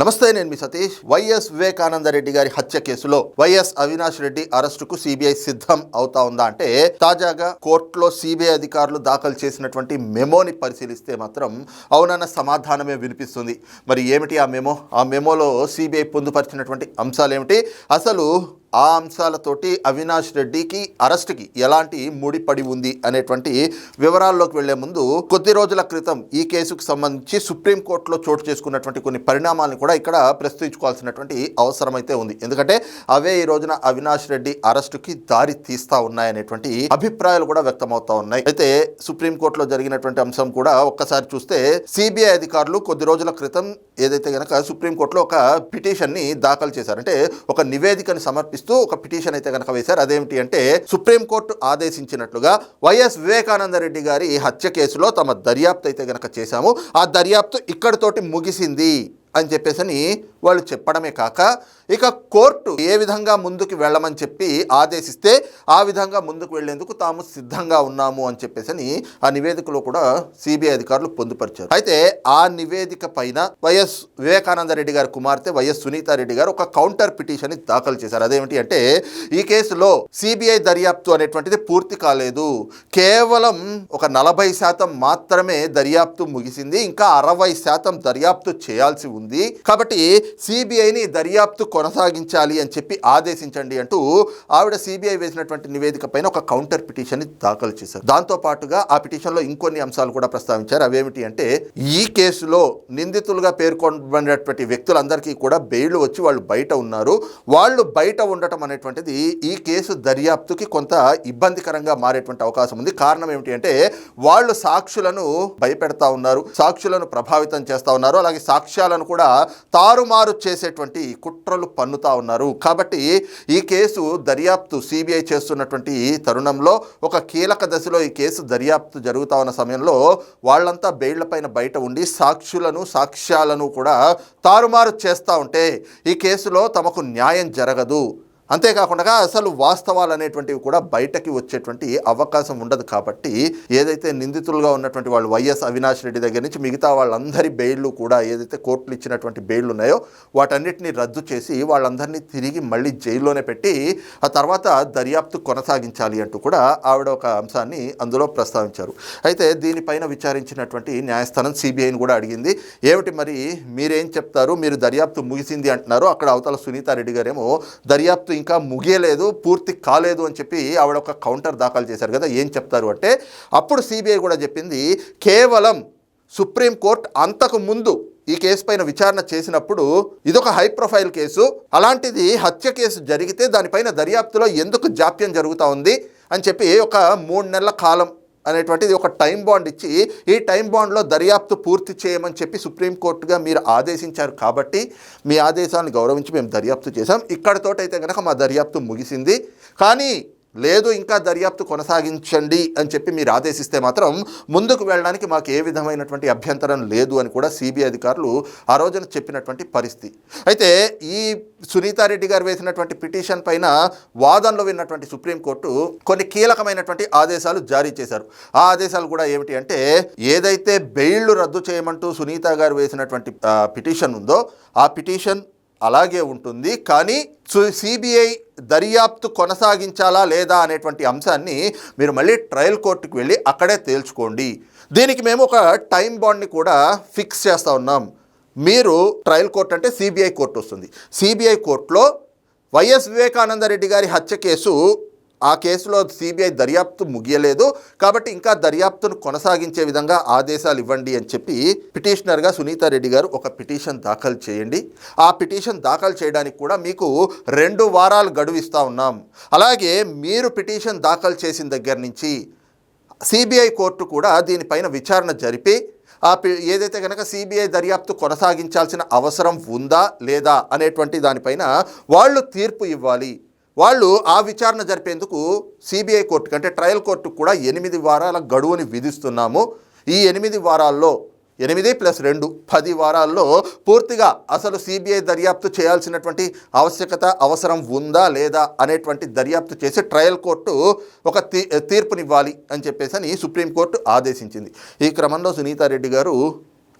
నమస్తే నేను మీ సతీష్. వైఎస్ వివేకానంద రెడ్డి గారి హత్య కేసులో వైఎస్ అవినాష్ రెడ్డి అరెస్టుకు సిబిఐ సిద్ధం అవుతా ఉందా అంటే తాజాగా కోర్టులో సిబిఐ అధికారులు దాఖలు చేసినటువంటి మెమోని పరిశీలిస్తే మాత్రం అవునన్న సమాధానమే వినిపిస్తుంది. మరి ఏమిటి ఆ మెమో? ఆ మెమోలో సిబిఐ పొందుపరిచినటువంటి అంశాలు ఏమిటి అసలు ఆ అంశాలతోటి అవినాష్ రెడ్డికి అరెస్ట్కి ఎలాంటి ముడిపడి ఉంది అనేటువంటి వివరాల్లోకి వెళ్ళే ముందు కొద్ది రోజుల క్రితం ఈ కేసుకు సంబంధించి సుప్రీంకోర్టులో చోటు చేసుకున్నటువంటి కొన్ని పరిణామాలను కూడా ఇక్కడ ప్రస్తుతించుకోవాల్సినటువంటి అవసరం అయితే ఉంది. ఎందుకంటే అవే ఈ రోజున అవినాష్ రెడ్డి అరెస్టుకి దారి తీస్తా ఉన్నాయనేటువంటి అభిప్రాయాలు కూడా వ్యక్తమవుతా ఉన్నాయి. అయితే సుప్రీంకోర్టులో జరిగినటువంటి అంశం కూడా ఒక్కసారి చూస్తే సిబిఐ అధికారులు కొద్ది రోజుల క్రితం ఏదైతే గనక సుప్రీంకోర్టులో ఒక పిటిషన్ని దాఖలు చేశారు. అంటే ఒక నివేదికను సమర్పిస్తూ ఒక పిటిషన్ అయితే గనక వేశారు. అదేమిటి అంటే సుప్రీంకోర్టు ఆదేశించినట్లుగా వైఎస్ వివేకానంద రెడ్డి గారి హత్య కేసులో తమ దర్యాప్తు అయితే గనక చేశాము. ఆ దర్యాప్తు ఇక్కడితోటి ముగిసింది. అని చెప్పేసని వాళ్ళు చెప్పడమే కాక ఇక కోర్టు ఏ విధంగా ముందుకు వెళ్ళమని చెప్పి ఆదేశిస్తే ఆ విధంగా ముందుకు వెళ్ళేందుకు తాము సిద్ధంగా ఉన్నాము అని చెప్పేసని ఆ నివేదికలో కూడా సిబిఐ అధికారులు పొందుపరిచారు. అయితే ఆ నివేదిక పైన వైఎస్ వివేకానంద రెడ్డి గారి కుమార్తె వైఎస్ సునీతారెడ్డి గారు ఒక కౌంటర్ పిటిషన్ దాఖలు చేశారు. అదేమిటి అంటే ఈ కేసులో సిబిఐ దర్యాప్తు అనేటువంటిది పూర్తి కాలేదు. కేవలం ఒక నలభై శాతం మాత్రమే దర్యాప్తు ముగిసింది. ఇంకా అరవై శాతం దర్యాప్తు చేయాల్సి ఉంది. కాబట్టి సిబిఐని దర్యాప్తు కొనసాగించాలి అని చెప్పి ఆదేశించండి అంటూ ఆవిడ సిబిఐ వేసినటువంటి నివేదిక పైన ఒక కౌంటర్ పిటిషన్ దాఖలు చేశారు. దాంతో పాటుగా ఆ పిటిషన్లో ఇంకొన్ని అంశాలు కూడా ప్రస్తావించారు. అవేమిటి అంటే ఈ కేసులో నిందితులుగా పేర్కొనబడినటువంటి వ్యక్తులందరికీ కూడా బెయిల్ వచ్చి వాళ్ళు బయట ఉన్నారు. వాళ్ళు బయట ఉండటం అనేటువంటిది ఈ కేసు దర్యాప్తుకి కొంత ఇబ్బందికరంగా మారేటువంటి అవకాశం ఉంది. కారణం ఏమిటి అంటే వాళ్ళు సాక్షులను భయపెడతా ఉన్నారు సాక్షులను ప్రభావితం చేస్తా ఉన్నారు. అలాగే సాక్ష్యాలను కూడా తారుమారు చేసేటువంటి కుట్రలు పన్నుతా ఉన్నారు. కాబట్టి ఈ కేసు దర్యాప్తు సిబిఐ చేస్తున్నటువంటి ఈ తరుణంలో ఒక కీలక దశలో ఈ కేసు దర్యాప్తు జరుగుతా ఉన్న సమయంలో వాళ్ళంతా బెయిళ్ళపైన బయట ఉండి సాక్షులను సాక్ష్యాలను కూడా తారుమారు చేస్తూ ఉంటే ఈ కేసులో తమకు న్యాయం జరగదు. అంతేకాకుండా అసలు వాస్తవాలు అనేటువంటివి కూడా బయటకి వచ్చేటువంటి అవకాశం ఉండదు కాబట్టి ఏదైతే నిందితులుగా ఉన్నటువంటి వాళ్ళు వైఎస్ అవినాష్ రెడ్డి దగ్గర నుంచి మిగతా వాళ్ళందరి బెయిళ్ళు కూడా ఏదైతే కోర్టులు ఇచ్చినటువంటి బెయిళ్ళు ఉన్నాయో వాటన్నిటిని రద్దు చేసి వాళ్ళందరినీ తిరిగి మళ్ళీ జైల్లోనే పెట్టి ఆ తర్వాత దర్యాప్తు కొనసాగించాలి అంటూ కూడా ఆవిడ ఒక అంశాన్ని అందులో ప్రస్తావించారు. అయితే దీనిపైన విచారించినటువంటి న్యాయస్థానం సిబిఐని కూడా అడిగింది. ఏమిటి మరి మీరేం చెప్తారు? మీరు దర్యాప్తు ముగిసింది అంటున్నారు. అక్కడ అవతల సునీతారెడ్డి గారేమో దర్యాప్తు ఇంకా ముగియలేదు పూర్తి కాలేదు అని చెప్పి ఆవిడ ఒక కౌంటర్ దాఖలు చేశారు కదా ఏం చెప్తారు అంటే అప్పుడు సిబిఐ కూడా చెప్పింది కేవలం సుప్రీంకోర్టు అంతకు ముందు ఈ కేసు పైన విచారణ చేసినప్పుడు ఇదొక హై ప్రొఫైల్ కేసు అలాంటిది హత్య కేసు జరిగితే దానిపైన దర్యాప్తులో ఎందుకు జాప్యం జరుగుతూ ఉంది అని చెప్పి ఒక మూడు నెలల కాలం అనేటువంటిది ఒక టైం బాండ్ ఇచ్చి ఈ టైం బాండ్లో దర్యాప్తు పూర్తి చేయమని చెప్పి సుప్రీంకోర్టుగా మీరు ఆదేశించారు కాబట్టి మీ ఆదేశాలను గౌరవించి మేము దర్యాప్తు చేశాం. ఇక్కడతోటైతే కనుక మా దర్యాప్తు ముగిసింది. కానీ లేదు ఇంకా దర్యాప్తు కొనసాగించండి అని చెప్పి మీరు ఆదేశిస్తే మాత్రం ముందుకు వెళ్ళడానికి మాకు ఏ విధమైనటువంటి అభ్యంతరం లేదు అని కూడా సిబిఐ అధికారులు ఆ రోజున చెప్పినటువంటి పరిస్థితి. అయితే ఈ సునీతారెడ్డి గారు వేసినటువంటి పిటిషన్ పైన వాదనలు విన్నటువంటి సుప్రీంకోర్టు కొన్ని కీలకమైనటువంటి ఆదేశాలు జారీ చేశారు. ఆ ఆదేశాలు కూడా ఏమిటి అంటే ఏదైతే బెయిళ్ళు రద్దు చేయమంటూ సునీత గారు వేసినటువంటి పిటిషన్ ఉందో ఆ పిటిషన్ అలాగే ఉంటుంది. కానీ సిబిఐ దర్యాప్తు కొనసాగించాలా లేదా అనేటువంటి అంశాన్ని మీరు మళ్ళీ ట్రయల్ కోర్టుకు వెళ్ళి అక్కడే తేల్చుకోండి. దీనికి మేము ఒక టైం బాండ్ని కూడా ఫిక్స్ చేస్తూ ఉన్నాం. మీరు ట్రయల్ కోర్ట్ అంటే సిబిఐ కోర్టు వస్తుంది. సిబిఐ కోర్టులో వైఎస్ వివేకానంద రెడ్డి గారి హత్య కేసు ఆ కేసులో సిబిఐ దర్యాప్తు ముగియలేదు. కాబట్టి ఇంకా దర్యాప్తును కొనసాగించే విధంగా ఆదేశాలు ఇవ్వండి అని చెప్పి పిటిషనర్గా సునీతారెడ్డి గారు ఒక పిటిషన్ దాఖలు చేయండి. ఆ పిటిషన్ దాఖలు చేయడానికి కూడా మీకు రెండు వారాలు గడువు ఇస్తా ఉన్నాం. అలాగే మీరు పిటిషన్ దాఖలు చేసిన దగ్గర నుంచి సిబిఐ కోర్టు కూడా దీనిపైన విచారణ జరిపి ఆ పి- ఏదైతే కనుక సిబిఐ దర్యాప్తు కొనసాగించాల్సిన అవసరం ఉందా లేదా అనేటువంటి దానిపైన వాళ్ళు తీర్పు ఇవ్వాలి. వాళ్ళు ఆ విచారణ జరిపేందుకు సిబిఐ కోర్టుకి అంటే ట్రయల్ కోర్టుకు కూడా ఎనిమిది వారాల గడువుని విధిస్తున్నాము. ఈ ఎనిమిది వారాల్లో ఎనిమిది ప్లస్ రెండు పది వారాల్లో పూర్తిగా అసలు సిబిఐ దర్యాప్తు చేయాల్సినటువంటి ఆవశ్యకత అవసరం ఉందా లేదా అనేటువంటి దర్యాప్తు చేసి ట్రయల్ కోర్టు ఒక తీ తీర్పునివ్వాలి అని చెప్పేసి అని సుప్రీంకోర్టు ఆదేశించింది. ఈ క్రమంలో సునీతారెడ్డి గారు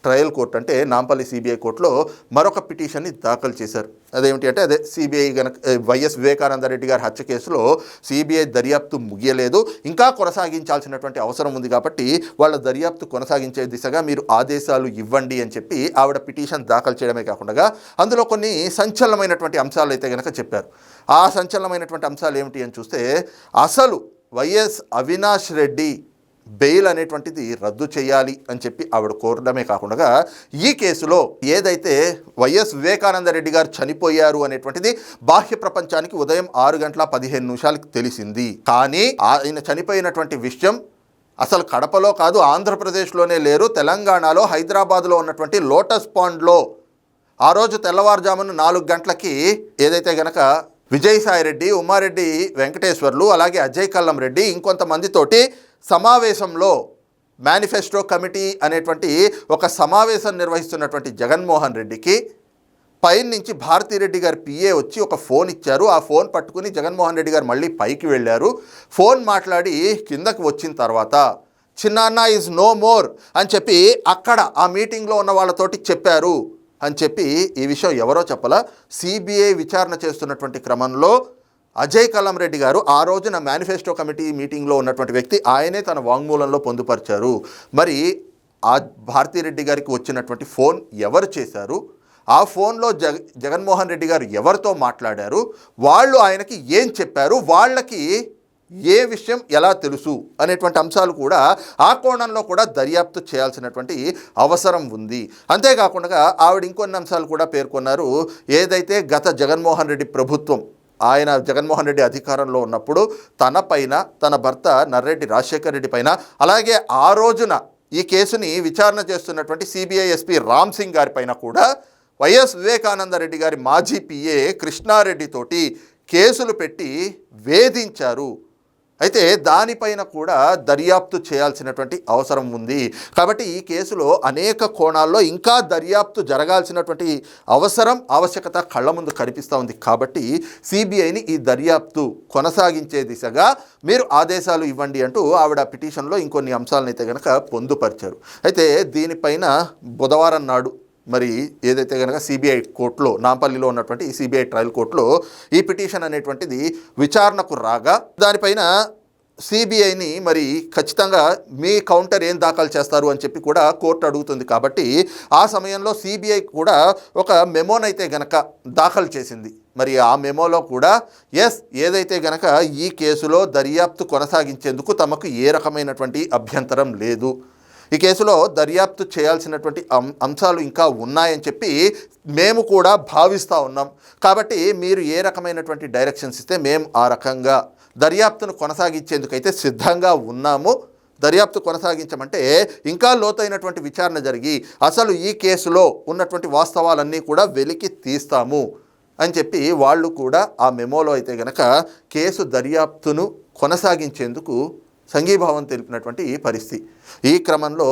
ట్రయల్ కోర్టు అంటే నాంపల్లి సిబిఐ కోర్టులో మరొక పిటిషన్ని దాఖలు చేశారు. అదేమిటి అంటే అదే సిబిఐ గనక వైఎస్ వివేకానందరెడ్డి గారి హత్య కేసులో సిబిఐ దర్యాప్తు ముగియలేదు. ఇంకా కొనసాగించాల్సినటువంటి అవసరం ఉంది కాబట్టి వాళ్ళ దర్యాప్తు కొనసాగించే దిశగా మీరు ఆదేశాలు ఇవ్వండి అని చెప్పి ఆవిడ పిటిషన్ దాఖలు చేయడమే కాకుండా అందులో కొన్ని సంచలనమైనటువంటి అంశాలు అయితే గనక చెప్పారు. ఆ సంచలనమైనటువంటి అంశాలు ఏమిటి అని చూస్తే అసలు వైఎస్ అవినాష్ రెడ్డి బెయిల్ అనేటువంటిది రద్దు చేయాలి అని చెప్పి ఆవిడ కోరడమే కాకుండా ఈ కేసులో ఏదైతే వైఎస్ వివేకానంద రెడ్డి గారు చనిపోయారు అనేటువంటిది బాహ్య ప్రపంచానికి ఉదయం ఆరు గంటల పదిహేను నిమిషాలకు తెలిసింది. కానీ ఆయన చనిపోయినటువంటి విషయం అసలు కడపలో కాదు ఆంధ్రప్రదేశ్లోనే లేరు. తెలంగాణలో హైదరాబాద్లో ఉన్నటువంటి లోటస్ పాండ్లో ఆ రోజు తెల్లవారుజామున నాలుగు గంటలకి ఏదైతే గనక విజయసాయి రెడ్డి ఉమారెడ్డి వెంకటేశ్వర్లు అలాగే అజయ్ కల్లం రెడ్డి ఇంకొంతమందితోటి సమావేశంలో మేనిఫెస్టో కమిటీ అనేటువంటి ఒక సమావేశం నిర్వహిస్తున్నటువంటి జగన్మోహన్ రెడ్డికి పైన నుంచి భారతిరెడ్డి గారి పిఏ వచ్చి ఒక ఫోన్ ఇచ్చారు. ఆ ఫోన్ పట్టుకుని జగన్మోహన్ రెడ్డి గారు మళ్ళీ పైకి వెళ్ళారు. ఫోన్ మాట్లాడి కిందకు వచ్చిన తర్వాత చిన్నాన్న ఈజ్ నో మోర్ అని చెప్పి అక్కడ ఆ మీటింగ్లో ఉన్న వాళ్ళతోటి చెప్పారు. అని చెప్పి ఈ విషయం ఎవరో చెప్పలా. సిబిఐ విచారణ చేస్తున్నటువంటి క్రమంలో అజయ్ కలాం రెడ్డి గారు ఆ రోజున మేనిఫెస్టో కమిటీ మీటింగ్లో ఉన్నటువంటి వ్యక్తి ఆయనే తన వాంగ్మూలంలో పొందుపరిచారు. మరి ఆ భారతిరెడ్డి గారికి వచ్చినటువంటి ఫోన్ ఎవరు చేశారు? ఆ ఫోన్లో జగ జగన్మోహన్ రెడ్డి గారు ఎవరితో మాట్లాడారు? వాళ్ళు ఆయనకి ఏం చెప్పారు? వాళ్ళకి ఏ విషయం ఎలా తెలుసు? అనేటువంటి అంశాలు కూడా ఆ కోణంలో కూడా దర్యాప్తు చేయాల్సినటువంటి అవసరం ఉంది. అంతేకాకుండా ఆవిడ ఇంకొన్ని అంశాలు కూడా పేర్కొన్నారు. ఏదైతే గత జగన్మోహన్ రెడ్డి ప్రభుత్వం ఆయన జగన్మోహన్ రెడ్డి అధికారంలో ఉన్నప్పుడు తన పైన తన భర్త నర్రెడ్డి రాజశేఖర్ రెడ్డి పైన అలాగే ఆ రోజున ఈ కేసుని విచారణ చేస్తున్నటువంటి సిబిఐ ఎస్పీ రామ్ సింగ్ గారి పైన కూడా వైఎస్ వివేకానంద రెడ్డి గారి మాజీ పిఏ కృష్ణారెడ్డితోటి కేసులు పెట్టి వేధించారు. అయితే దానిపైన కూడా దర్యాప్తు చేయాల్సినటువంటి అవసరం ఉంది. కాబట్టి ఈ కేసులో అనేక కోణాల్లో ఇంకా దర్యాప్తు జరగాల్సినటువంటి అవసరం ఆవశ్యకత కళ్ళ ముందు కనిపిస్తూ ఉంది. కాబట్టి సిబిఐని ఈ దర్యాప్తు కొనసాగించే దిశగా మీరు ఆదేశాలు ఇవ్వండి అంటూ ఆవిడ పిటిషన్లో ఇంకొన్ని అంశాలను అయితే కనుక పొందుపరిచారు. అయితే దీనిపైన బుధవారం నాడు మరి ఏదైతే కనుక సిబిఐ కోర్టులో నాంపల్లిలో ఉన్నటువంటి సిబిఐ ట్రయల్ కోర్టులో ఈ పిటిషన్ అనేటువంటిది విచారణకు రాగా దానిపైన సిబిఐని మరి ఖచ్చితంగా మీ కౌంటర్ ఏం దాఖలు చేస్తారు అని చెప్పి కూడా కోర్టు అడుగుతుంది కాబట్టి ఆ సమయంలో సిబిఐ కూడా ఒక మెమోనైతే గనక దాఖలు చేసింది. మరి ఆ మెమోలో కూడా ఎస్ ఏదైతే గనక ఈ కేసులో దర్యాప్తు కొనసాగించేందుకు తమకు ఏ రకమైనటువంటి అభ్యంతరం లేదు. ఈ కేసులో దర్యాప్తు చేయాల్సినటువంటి అం- అంశాలు ఇంకా ఉన్నాయని చెప్పి మేము కూడా భావిస్తూ ఉన్నాం. కాబట్టి మీరు ఏ రకమైనటువంటి డైరెక్షన్స్ ఇస్తే మేము ఆ రకంగా దర్యాప్తును కొనసాగించేందుకైతే సిద్ధంగా ఉన్నాము. దర్యాప్తు కొనసాగించమంటే ఇంకా లోతైనటువంటి విచారణ జరిగి అసలు ఈ కేసులో ఉన్నటువంటి వాస్తవాలన్నీ కూడా వెలికి తీస్తాము అని చెప్పి వాళ్ళు కూడా ఆ మెమోలో అయితే గనక కేసు దర్యాప్తును కొనసాగించేందుకు సంఘీభావం తెలిపినటువంటి పరిస్థితి. ఈ క్రమంలో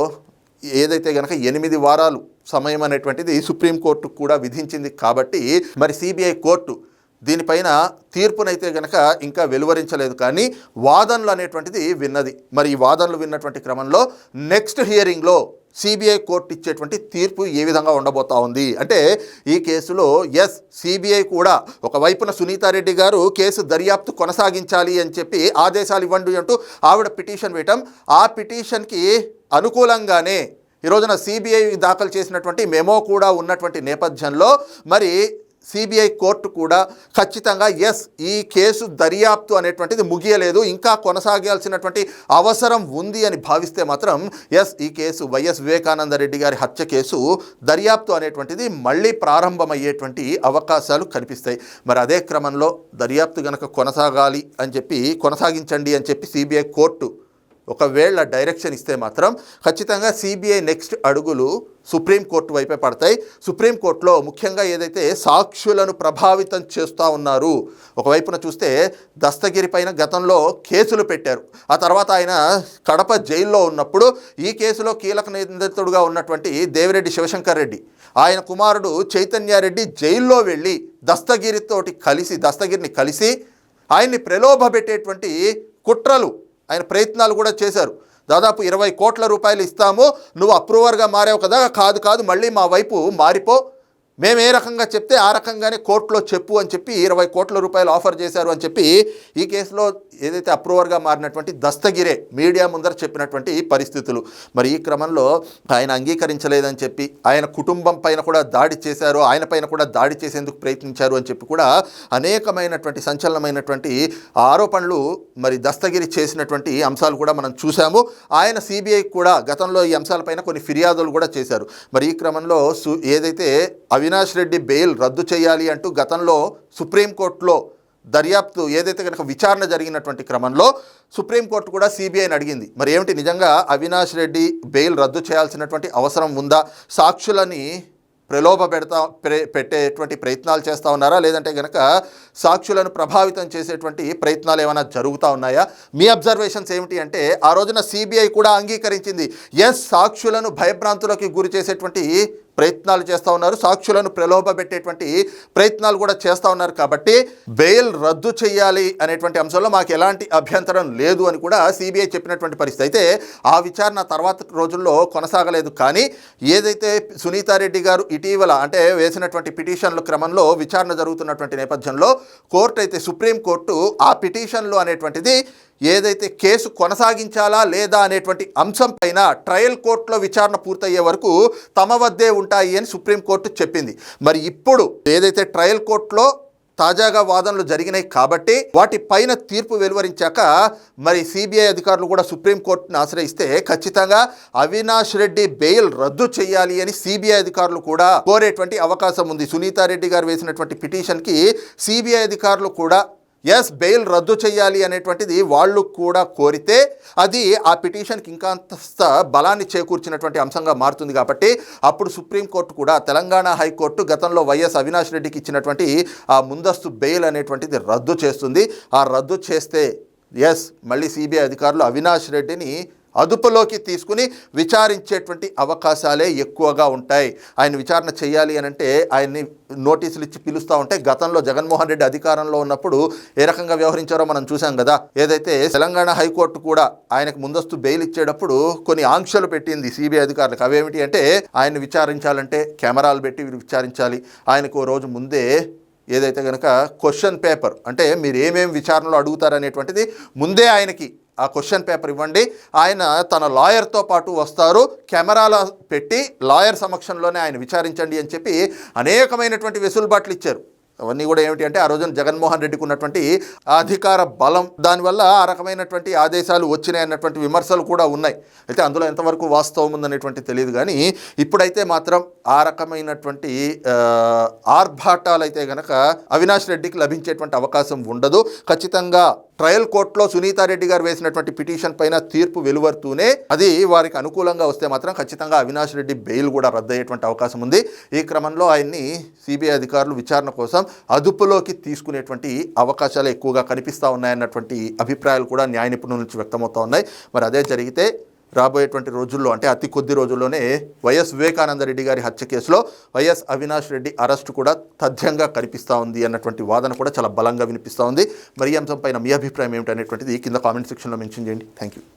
ఏదైతే గనక ఎనిమిది వారాలు సమయం అనేటువంటిది సుప్రీంకోర్టు కూడా విధించింది కాబట్టి మరి సిబిఐ కోర్టు దీనిపైన తీర్పునైతే గనక ఇంకా వెలువరించలేదు కానీ వాదనలు అనేటువంటిది విన్నది. మరి ఈ వాదనలు విన్నటువంటి క్రమంలో నెక్స్ట్ హియరింగ్లో సిబిఐ కోర్టు ఇచ్చేటువంటి తీర్పు ఏ విధంగా ఉండబోతా ఉంది? అంటే ఈ కేసులో ఎస్ సిబిఐ కూడా ఒకవైపున సునీతారెడ్డి గారు కేసు దర్యాప్తు కొనసాగించాలి అని చెప్పి ఆదేశాలు ఇవ్వండి అంటూ ఆవిడ పిటిషన్ వేయటం. ఆ పిటిషన్కి అనుకూలంగానే ఈ రోజున సిబిఐ దాఖలు చేసినటువంటి మెమో కూడా ఉన్నటువంటి నేపథ్యంలో మరి సిబిఐ కోర్టు కూడా ఖచ్చితంగా ఎస్ ఈ కేసు దర్యాప్తు అనేటువంటిది ముగియలేదు ఇంకా కొనసాగాల్సినటువంటి అవసరం ఉంది అని భావిస్తే మాత్రం ఎస్ ఈ కేసు వైఎస్ వివేకానంద రెడ్డి గారి హత్య కేసు దర్యాప్తు అనేటువంటిది మళ్ళీ ప్రారంభమయ్యేటువంటి అవకాశాలు కనిపిస్తాయి. మరి అదే క్రమంలో దర్యాప్తు గనక కొనసాగాలి అని చెప్పి కొనసాగించండి అని చెప్పి సిబిఐ కోర్టు ఒకవేళ డైరెక్షన్ ఇస్తే మాత్రం ఖచ్చితంగా సిబిఐ నెక్స్ట్ అడుగులు సుప్రీంకోర్టు వైపే పడతాయి. సుప్రీంకోర్టులో ముఖ్యంగా ఏదైతే సాక్షులను ప్రభావితం చేస్తూ ఉన్నారు ఒకవైపున చూస్తే దస్తగిరి పైన గతంలో కేసులు పెట్టారు. ఆ తర్వాత ఆయన కడప జైల్లో ఉన్నప్పుడు ఈ కేసులో కీలక నిందితుడుగా ఉన్నటువంటి దేవిరెడ్డి శివశంకర్ రెడ్డి ఆయన కుమారుడు చైతన్యారెడ్డి జైల్లో వెళ్ళి దస్తగిరితోటి కలిసి దస్తగిరిని కలిసి ఆయన్ని ప్రలోభ పెట్టేటువంటి కుట్రలు ఆయన ప్రయత్నాలు కూడా చేశారు. దాదాపు ఇరవై కోట్ల రూపాయలు ఇస్తాము నువ్వు అప్రూవర్గా మారావు కదా కాదు కాదు మళ్ళీ మా వైపు మారిపో. మేము ఏ రకంగా చెప్తే ఆ రకంగానే కోర్టులో చెప్పు అని చెప్పి ఇరవై కోట్ల రూపాయలు ఆఫర్ చేశారు అని చెప్పి ఈ కేసులో ఏదైతే అప్రూవర్గా మారినటువంటి దస్తగిరే మీడియా ముందర చెప్పినటువంటి పరిస్థితులు. మరి ఈ క్రమంలో ఆయన అంగీకరించలేదని చెప్పి ఆయన కుటుంబం పైన కూడా దాడి చేశారు ఆయన పైన కూడా దాడి చేసేందుకు ప్రయత్నించారు అని చెప్పి కూడా అనేకమైనటువంటి సంచలనమైనటువంటి ఆరోపణలు మరి దస్తగిరి చేసినటువంటి అంశాలు కూడా మనం చూసాము ఆయన సిబిఐ కూడా గతంలో ఈ అంశాలపైన కొన్ని ఫిర్యాదులు కూడా చేశారు. మరి ఈ క్రమంలో సు ఏదైతే అవినాష్ రెడ్డి బెయిల్ రద్దు చేయాలి అంటూ గతంలో సుప్రీంకోర్టులో దర్యాప్తు ఏదైతే కనుక విచారణ జరిగినటువంటి క్రమంలో సుప్రీంకోర్టు కూడా సిబిఐని అడిగింది. మరి ఏమిటి? నిజంగా అవినాష్ రెడ్డి బెయిల్ రద్దు చేయాల్సినటువంటి అవసరం ఉందా? సాక్షులని ప్రలోభ పెడతా పెట్టేటువంటి ప్రయత్నాలు చేస్తూ ఉన్నారా? లేదంటే కనుక సాక్షులను ప్రభావితం చేసేటువంటి ప్రయత్నాలు ఏమైనా జరుగుతూ ఉన్నాయా? మీ అబ్జర్వేషన్స్ ఏమిటి అంటే ఆ రోజున సిబిఐ కూడా అంగీకరించింది. ఎస్ సాక్షులను భయభ్రాంతులకి గురి చేసేటువంటి ప్రయత్నాలు చేస్తూ ఉన్నారు. సాక్షులను ప్రలోభ పెట్టేటువంటి ప్రయత్నాలు కూడా చేస్తూ ఉన్నారు కాబట్టి బెయిల్ రద్దు చేయాలి అనేటువంటి అంశంలో మాకు ఎలాంటి అభ్యంతరం లేదు అని కూడా సిబిఐ చెప్పినటువంటి పరిస్థితి. అయితే ఆ విచారణ తర్వాత రోజుల్లో కొనసాగలేదు. కానీ ఏదైతే సునీతారెడ్డి గారు ఇటీవల అంటే వేసినటువంటి పిటిషన్ల క్రమంలో విచారణ జరుగుతున్నటువంటి నేపథ్యంలో కోర్టు అయితే సుప్రీంకోర్టు ఆ పిటిషన్లు అనేటువంటిది ఏదైతే కేసు కొనసాగించాలా లేదా అనేటువంటి అంశం పైన ట్రయల్ కోర్టులో విచారణ పూర్తయ్యే వరకు తమ వద్దే ఉంటాయి అని సుప్రీంకోర్టు చెప్పింది. మరి ఇప్పుడు ఏదైతే ట్రయల్ కోర్టులో తాజాగా వాదనలు జరిగినాయి కాబట్టి వాటి పైన తీర్పు వెలువరించాక మరి సిబిఐ అధికారులు కూడా సుప్రీంకోర్టును ఆశ్రయిస్తే ఖచ్చితంగా అవినాష్ రెడ్డి బెయిల్ రద్దు చేయాలి అని సిబిఐ అధికారులు కూడా కోరేటువంటి అవకాశం ఉంది. సునీతారెడ్డి గారు వేసినటువంటి పిటిషన్కి సిబిఐ అధికారులు కూడా ఎస్ బెయిల్ రద్దు చేయాలి అనేటువంటిది వాళ్ళు కూడా కోరితే అది ఆ పిటిషన్కి ఇంకా అంతస్త బలాన్ని చేకూర్చినటువంటి అంశంగా మారుతుంది కాబట్టి అప్పుడు సుప్రీంకోర్టు కూడా తెలంగాణ హైకోర్టు గతంలో వైఎస్ అవినాష్ రెడ్డికి ఇచ్చినటువంటి ఆ ముందస్తు బెయిల్ అనేటువంటిది రద్దు చేస్తుంది. ఆ రద్దు చేస్తే ఎస్ మళ్ళీ సిబిఐ అధికారులు అవినాష్ రెడ్డిని అదుపులోకి తీసుకుని విచారించేటువంటి అవకాశాలే ఎక్కువగా ఉంటాయి. ఆయన విచారణ చేయాలి అని అంటే ఆయన్ని నోటీసులు ఇచ్చి పిలుస్తూ ఉంటే గతంలో జగన్మోహన్ రెడ్డి అధికారంలో ఉన్నప్పుడు ఏ రకంగా వ్యవహరించారో మనం చూసాం కదా. ఏదైతే తెలంగాణ హైకోర్టు కూడా ఆయనకు ముందస్తు బెయిల్ ఇచ్చేటప్పుడు కొన్ని ఆంక్షలు పెట్టింది సిబిఐ అధికారులకు. అవేమిటి అంటే ఆయన విచారించాలంటే కెమెరాలు పెట్టి వీరు విచారించాలి. ఆయనకు ఓ రోజు ముందే ఏదైతే కనుక క్వశ్చన్ పేపర్ అంటే మీరు ఏమేమి విచారణలో అడుగుతారనేటువంటిది ముందే ఆయనకి ఆ క్వశ్చన్ పేపర్ ఇవ్వండి. ఆయన తన లాయర్తో పాటు వస్తారు. కెమెరాలో పెట్టి లాయర్ సమక్షంలోనే ఆయన విచారించండి అని చెప్పి అనేకమైనటువంటి వెసులుబాట్లు ఇచ్చారు. అవన్నీ కూడా ఏమిటి అంటే ఆ రోజున జగన్మోహన్ రెడ్డికి ఉన్నటువంటి అధికార బలం. దానివల్ల ఆ రకమైనటువంటి ఆదేశాలు వచ్చినాయి అన్నటువంటి విమర్శలు కూడా ఉన్నాయి. అయితే అందులో ఎంతవరకు వాస్తవం ఉందనేటువంటి తెలియదు కానీ ఇప్పుడైతే మాత్రం ఆ రకమైనటువంటి ఆర్భాటాలు అయితే గనక అవినాష్ రెడ్డికి లభించేటువంటి అవకాశం ఉండదు. ఖచ్చితంగా ట్రయల్ కోర్టులో సునీతారెడ్డి గారు వేసినటువంటి పిటిషన్ పైన తీర్పు వెలువడుతూనే అది వారికి అనుకూలంగా వస్తే మాత్రం ఖచ్చితంగా అవినాష్ రెడ్డి బెయిల్ కూడా రద్దయ్యేటువంటి అవకాశం ఉంది. ఈ క్రమంలో ఆయన్ని సిబిఐ అధికారులు విచారణ కోసం అదుపులోకి తీసుకునేటువంటి అవకాశాలు ఎక్కువగా కనిపిస్తూ ఉన్నాయన్నటువంటి అభిప్రాయాలు కూడా న్యాయ నిపుణుల నుంచి వ్యక్తమవుతూ ఉన్నాయి. మరి అదే జరిగితే రాబోయేటువంటి రోజుల్లో అంటే అతి కొద్ది రోజుల్లోనే వైఎస్ వివేకానంద రెడ్డి గారి హత్య కేసులో వైఎస్ అవినాష్ రెడ్డి అరెస్టు కూడా తథ్యంగా కనిపిస్తూ ఉంది అన్నటువంటి వాదన కూడా చాలా బలంగా వినిపిస్తూ ఉంది. మరి ఈ అంశంపైన మీ అభిప్రాయం ఏమిటనేటువంటిది కింద కామెంట్ సెక్షన్లో మెన్షన్ చేయండి. Thank you